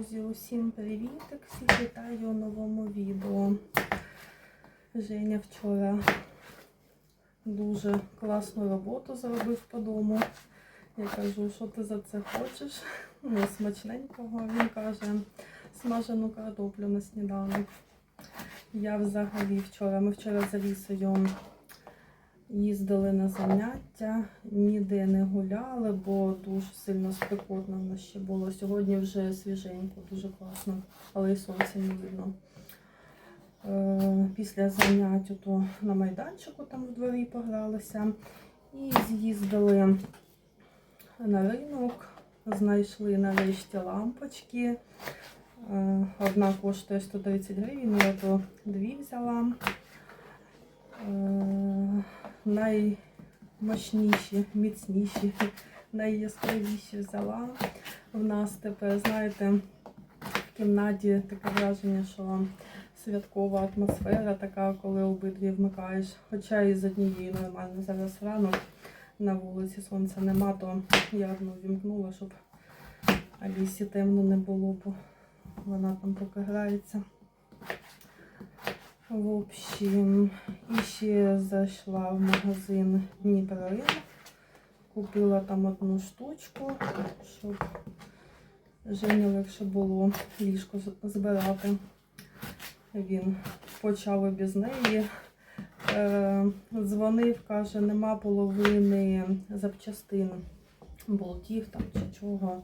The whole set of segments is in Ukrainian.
Друзі, усім привітик! Всіх вітаю у новому відео. Женя вчора дуже класну роботу зробив по дому. Я кажу, що ти за це хочеш? Ну, смачненького. Він каже, смажену картоплю на сніданок. Я взагалі вчора, ми вчора за лісою їздили на заняття, ніде не гуляли, бо дуже сильно спекотно в нас ще було. Сьогодні вже свіженько, дуже класно, але і сонця не видно. Е, Після заняття то на майданчику там в дворі погралися і з'їздили на ринок, знайшли нарешті лампочки. Е, Одна коштує 130 гривень, я то дві взяла. Е, Наймощніші, міцніші, найяскравіші взяла. У нас тепер, знаєте, в кімнаті таке враження, що святкова атмосфера така, коли обидві вмикаєш. Хоча і з однієї нормально зараз ранок на вулиці сонця нема, то я одну вімкнула, щоб Алісі темно не було, бо вона там поки грається. В общем, ще зайшла в магазин Дніпроринок. Купила там одну штучку, щоб Жені легше було ліжко збирати. Він почав і без неї. Е, дзвонив, каже, нема половини запчастин болтів там чи чого.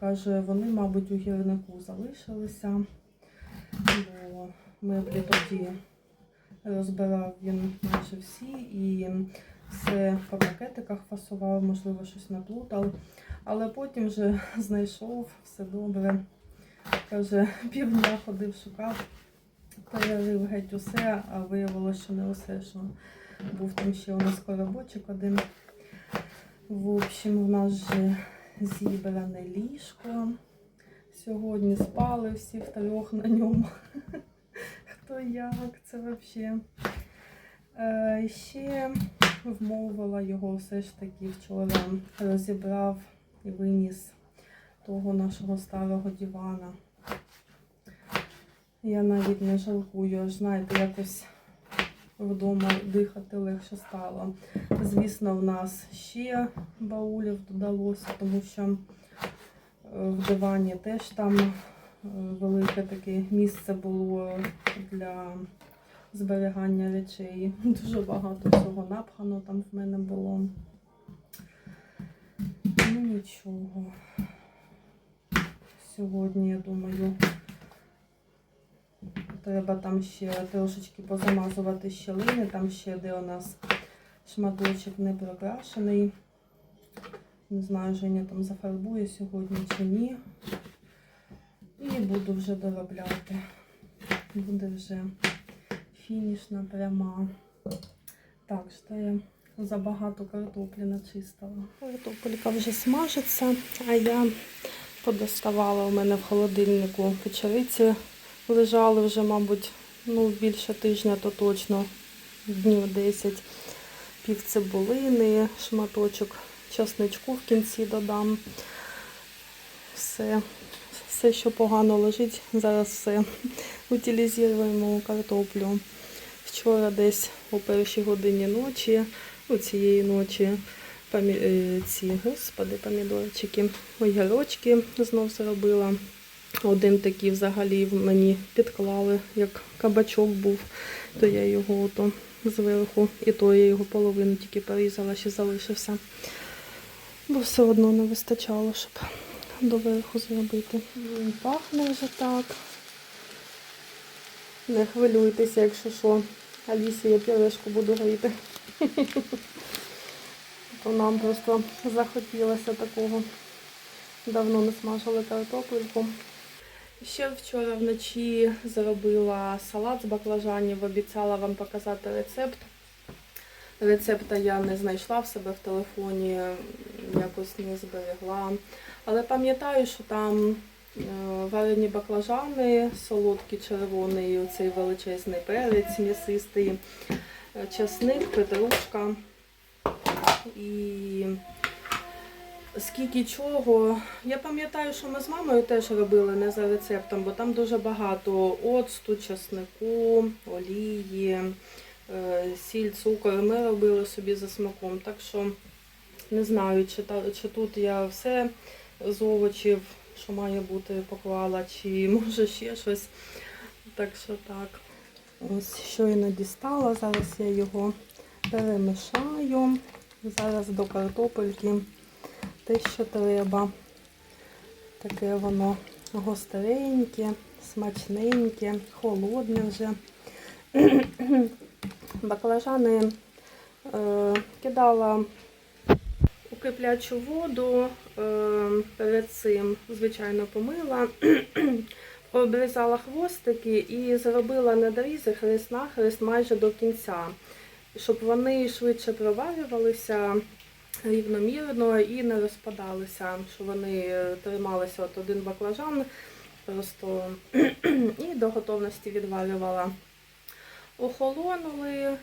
Каже, вони, мабуть, у гірнику залишилися. Бо меблі тоді розбирав він майже всі і все по пакетиках фасував, можливо, щось наплутав. Але потім вже знайшов все добре. Каже, півдня ходив, шукав, перерив геть усе, а виявилося, що не усе, що був там ще у нас коробочок один. В общем, у нас же зібране ліжко. Сьогодні спали всі втрьох на ньому. Хто як, це взагалі. Е, ще вмовила його все ж таки вчора розібрав і виніс того нашого старого дивана. Я навіть не жалкую, аж знаєте, якось вдома дихати легше стало. Звісно, в нас ще баулів додалося, тому що е, в дивані теж там велике таке місце було для зберігання речей. Дуже багато всього напхано там в мене було. Ну нічого. Сьогодні, я думаю, треба там ще трошечки позамазувати щілини, там ще де у нас шматочок не прокрашений. Не знаю, Женя там зафарбує сьогодні чи ні. І буду вже доробляти. Буде вже фінішна пряма. Так, що я забагато картоплі начистила. Картопелька вже смажиться, а я подоставала у мене в холодильнику печериці. Лежали вже, мабуть, ну, більше тижня, то точно днів 10. Пів цибулини, шматочок часничку в кінці додам. Все, все, що погано лежить, зараз все утилізуємо картоплю. Вчора десь о першій годині ночі, у цієї ночі помі... е, ці, господи, помідорчики, огірочки знов зробила. Один такий взагалі мені підклали, як кабачок був, то я його ото зверху, і то я його половину тільки порізала, ще залишився. Бо все одно не вистачало, щоб доверху зробити. Пахне вже так. Не хвилюйтеся, якщо що. Алісі я пюрешку буду гріти. То нам просто захотілося такого. Давно не смажили картопельку. Ще вчора вночі зробила салат з баклажанів, обіцяла вам показати рецепт. Рецепта я не знайшла в себе в телефоні, якось не зберегла. Але пам'ятаю, що там е, варені баклажани, солодкий червоний, оцей величезний перець м'ясистий, е, часник, петрушка і скільки чого. Я пам'ятаю, що ми з мамою теж робили не за рецептом, бо там дуже багато оцту, часнику, олії, сіль, цукор. Ми робили собі за смаком. Так що не знаю, чи, та, чи тут я все з овочів, що має бути, поклала, чи може ще щось. Так що так. Ось щойно дістала, зараз я його перемішаю. Зараз до картопельки те, що треба. Таке воно гостреньке, смачненьке, холодне вже. Баклажани е, кидала у киплячу воду, е, перед цим, звичайно, помила, обрізала хвостики і зробила надрізи хрест на хрест майже до кінця, щоб вони швидше проварювалися рівномірно і не розпадалися, щоб вони е, трималися от один баклажан просто і до готовності відварювала. Охолонули, е,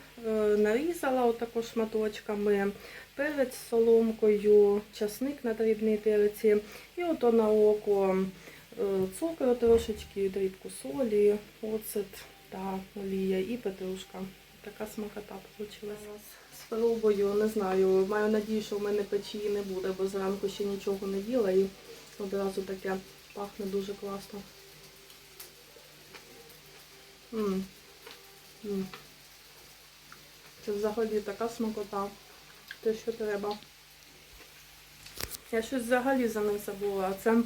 нарізала отако шматочками, перець з соломкою, часник на дрібній терці, і ото на око е, цукру трошечки, дрібку солі, оцет та олія і петрушка. Така смакота вийшла. Спробую, не знаю, маю надію, що в мене печії не буде, бо зранку ще нічого не їла і одразу таке пахне дуже класно. М. Це взагалі така смакота. Те, що треба. Я щось взагалі за них забула. Це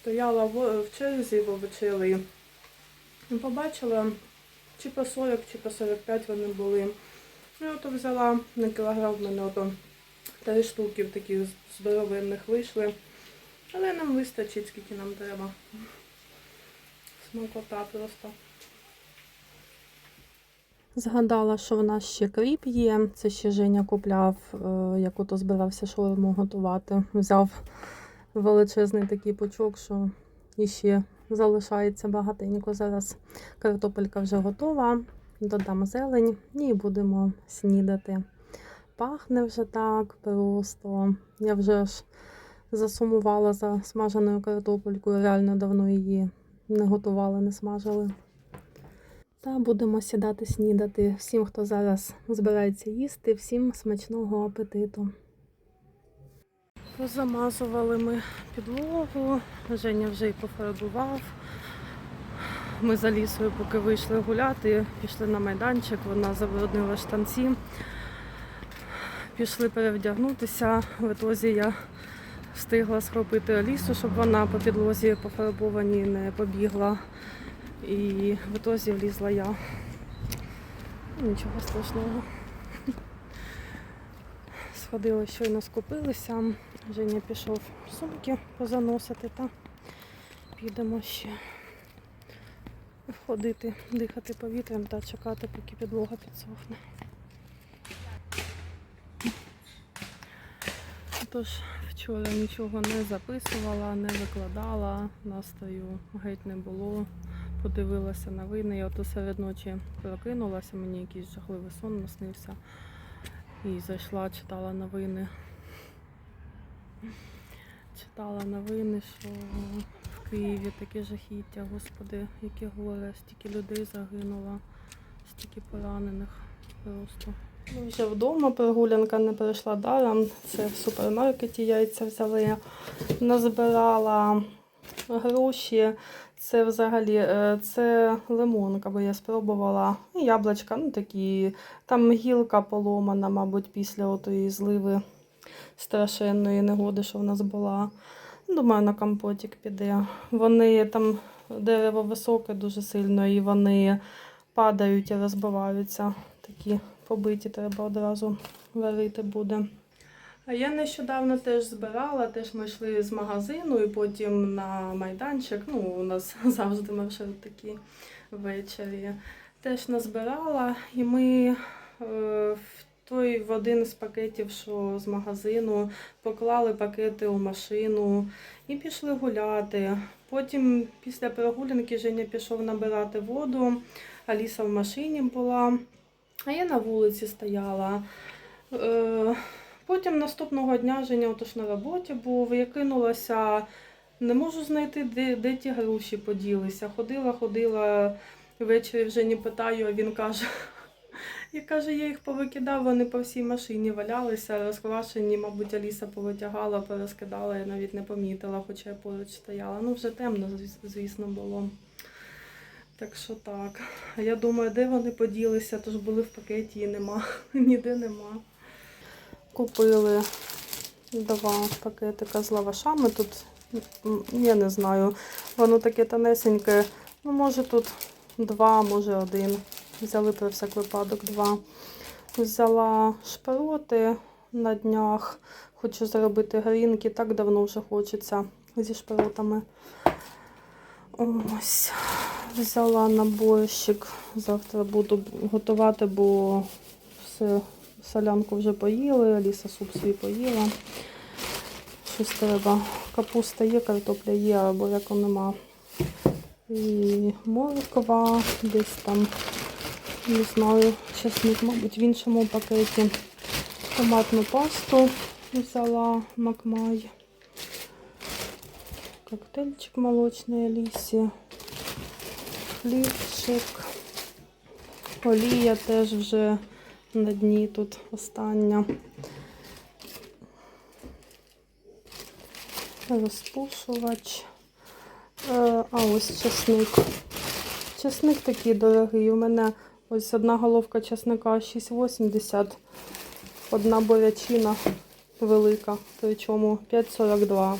стояла в, черзі в овочевій. І побачила, чи по 40, чи по 45 вони були. Ну, ото взяла на кілограм в мене ото три штуки таких здоровенних вийшли. Але нам вистачить, скільки нам треба. Смакота просто. Згадала, що в нас ще кріп є. Це ще Женя купляв, е, як ото збирався шаурму готувати. Взяв величезний такий пучок, що іще залишається багатенько. Зараз картопелька вже готова. Додам зелень і будемо снідати. Пахне вже так просто. Я вже ж засумувала за смаженою картопелькою. Реально давно її не готували, не смажили. Та будемо сідати снідати. Всім, хто зараз збирається їсти, всім смачного апетиту. Позамазували ми підлогу, Женя вже й пофарбував. Ми за лісою, поки вийшли гуляти, пішли на майданчик, вона забруднила штанці. Пішли перевдягнутися. В ітозі я встигла схопити Алісу, щоб вона по підлозі пофарбованій не побігла. І в ітозі влізла я. Нічого страшного. Сходили, щойно скупилися. Женя пішов сумки позаносити та підемо ще ходити, дихати повітрям та чекати, поки підлога підсохне. Тож вчора нічого не записувала, не викладала, настрою геть не було. Подивилася новини, я ото серед ночі прокинулася, мені якийсь жахливий сон наснився. І зайшла, читала новини. Читала новини, що в Києві таке жахіття, господи, яке горе, стільки людей загинуло, стільки поранених просто. Ми вже вдома прогулянка не пройшла даром. Це в супермаркеті яйця взяли. Назбирала гроші. Це взагалі е, це лимонка, бо я спробувала. І яблучка, ну такі. Там гілка поломана, мабуть, після отої зливи страшенної негоди, що в нас була. Думаю, на компотик піде. Вони там дерево високе дуже сильно, і вони падають і розбиваються. Такі побиті треба одразу варити буде. А я нещодавно теж збирала, теж ми йшли з магазину і потім на майданчик. Ну, у нас завжди маршрут такі ввечері. Теж назбирала, і ми е, в той в один з пакетів, що з магазину, поклали пакети у машину і пішли гуляти. Потім після прогулянки Женя пішов набирати воду, Аліса в машині була, а я на вулиці стояла. Потім наступного дня Женя отож на роботі був, я кинулася, не можу знайти, де, де ті гроші поділися. Ходила, ходила, ввечері вже не питаю, а він каже. І каже, я їх повикидав, вони по всій машині валялися, розквашені, мабуть, Аліса повитягала, порозкидала, я навіть не помітила, хоча я поруч стояла. Ну, вже темно, звісно, було. Так що так. Я думаю, де вони поділися, тож були в пакеті і нема. Ніде нема. Купили два пакетика з лавашами. Тут, я не знаю, воно таке тонесеньке. Ну, може тут два, може один. Взяли про всяк випадок два. Взяла шпороти на днях. Хочу зробити грінки. Так давно вже хочеться зі шпоротами. Ось. Взяла наборщик. Завтра буду готувати, бо все, солянку вже поїли, Аліса суп свій поїла. Щось треба. Капуста є, картопля є, а буряку нема. І морква, десь там, не знаю, чесник, мабуть, в іншому пакеті. Томатну пасту взяла Макмай. Коктейльчик молочний Алісі. Хлібчик. Олія теж вже на дні тут остання. Розпушувач. Е, А ось чесник. Чесник такий дорогий. У мене ось одна головка чесника 6,80, одна борячина велика, причому 5,42.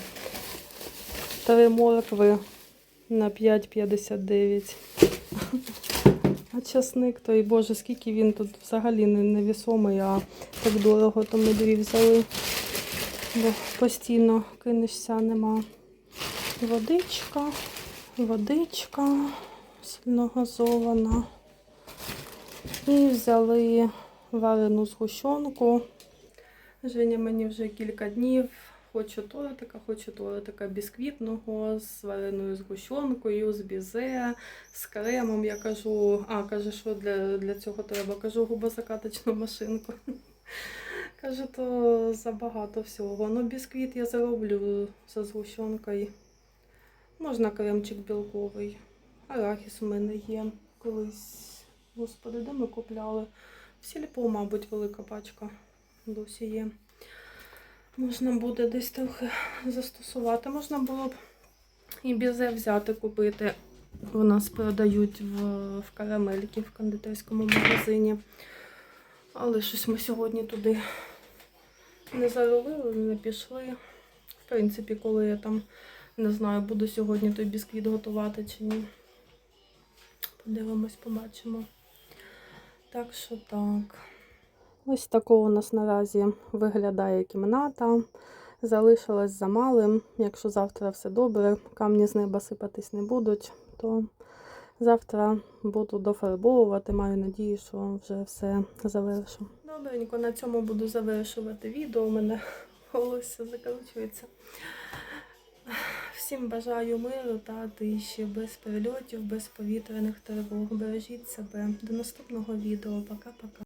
Три моркви на 5,59. Часник, той боже, скільки він тут взагалі не- невісомий, а так дорого, то ми дві взяли. Бо постійно кинешся, нема. Водичка, водичка сильно газована. І взяли варену згущенку. Женя мені вже кілька днів. Хочу тортика, хочу тортика бісквітного з вареною згущенкою, з бізе, з кремом. Я кажу, а каже, що для, для цього треба? Кажу, губозакаточну машинку. Каже, то забагато всього. Ну, бісквіт я зароблю за згущенкою. Можна кремчик білковий. Арахіс у мене є. Колись, господи, де ми купляли? В сільпо, мабуть, велика пачка досі є. Можна буде десь трохи застосувати. Можна було б і бізе взяти, купити. У нас продають в, в карамельки в кондитерському магазині. Але щось ми сьогодні туди не заробили, не пішли. В принципі, коли я там не знаю, буду сьогодні той бісквіт готувати чи ні. Подивимось, побачимо. Так що так. Ось такого у нас наразі виглядає кімната. Залишилось замалим. Якщо завтра все добре, камні з неба сипатись не будуть, то завтра буду дофарбовувати. Маю надію, що вже все завершу. Добренько, на цьому буду завершувати відео. У мене волосся закручується. Всім бажаю миру та тиші, без перельотів, без повітряних тривог. Бережіть себе. До наступного відео. Пока-пока.